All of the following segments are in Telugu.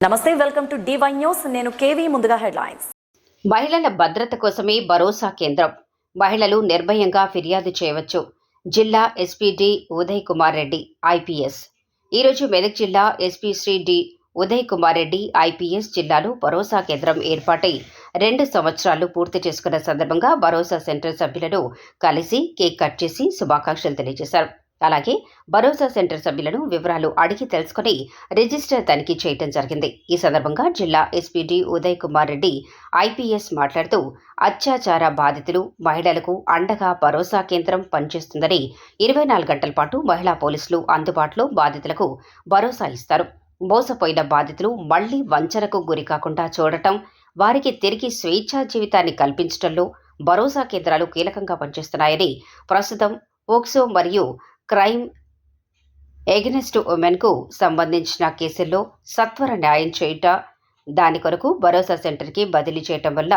నమస్తే వెల్కమ్ టు డివై న్యూస్ నేను కేవీ ముందుగా హెడ్లైన్స్. మహిళల భద్రత కోసమే భరోసా కేంద్రం. మహిళలు నిర్భయంగా ఫిర్యాదు చేయవచ్చు. జిల్లా SP D Uday Kumar Reddy IPS. ఈరోజు మెదక్ జిల్లా SP Shri D Uday Kumar Reddy IPS జిల్లాలో భరోసా కేంద్రం ఏర్పాటై రెండు సంవత్సరాలు పూర్తి చేసుకున్న సందర్భంగా భరోసా సెంటర్ సభ్యులను కలిసి కేక్ కట్ చేసి శుభాకాంక్షలు తెలియజేశారు. అలాగే భరోసా సెంటర్ సభ్యులను వివరాలు అడిగి తెలుసుకుని రిజిస్టర్ తనిఖీ చేయడం జరిగింది. ఈ సందర్భంగా జిల్లా SP D Uday Kumar Reddy IPS మాట్లాడుతూ అత్యాచార బాధితులు మహిళలకు అండగా భరోసా కేంద్రం పనిచేస్తుందని ఇరవై నాలుగు గంటల పాటు మహిళా పోలీసులు అందుబాటులో బాధితులకు భరోసా ఇస్తారు. మోసపోయిన బాధితులు మళ్ళీ వంచనకు గురి కాకుండా చూడటం వారికి తిరిగి స్వేచ్ఛా జీవితాన్ని కల్పించడంలో భరోసా కేంద్రాలు కీలకంగా పనిచేస్తున్నాయని ప్రస్తుతం ఓక్సో మరియు క్రైమ్ ఎగనెస్ట్ ఉమెన్కు సంబంధించిన కేసుల్లో సత్వర న్యాయం చేయుట దాని కొరకు భరోసా సెంటర్కి బదిలీ చేయటం వల్ల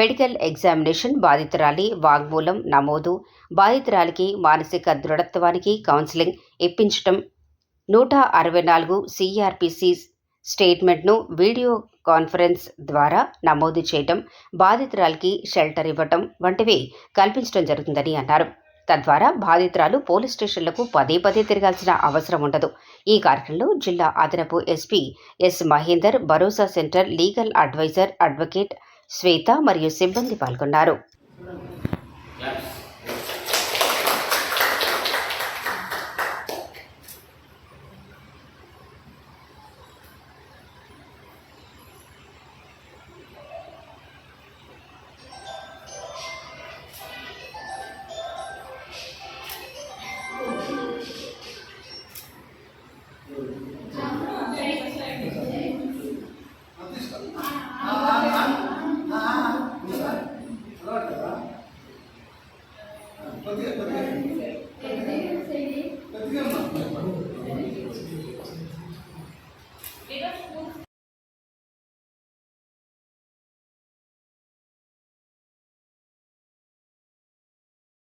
మెడికల్ ఎగ్జామినేషన్ బాధితురాలి వాగ్మూలం నమోదు. బాధితురాలికి మానసిక దృఢత్వానికి కౌన్సిలింగ్ ఇప్పించటం. నూట అరవై నాలుగు సిఆర్పిసి స్టేట్మెంట్ను వీడియో కాన్ఫరెన్స్ ద్వారా నమోదు చేయటం బాధితురాలికి షెల్టర్ ఇవ్వటం వంటివి కల్పించడం జరుగుతుందని అన్నారు. తద్వారా బాధితురాలు పోలీస్ స్టేషన్లకు పదే పదే తిరగాల్సిన అవసరం ఉండదు. ఈ కార్యక్రమంలో జిల్లా అదనపు ఎస్పీ ఎస్ మహేందర్ భరోసా centre legal adviser advocate Shweta మరియు సిబ్బంది పాల్గొన్నారు.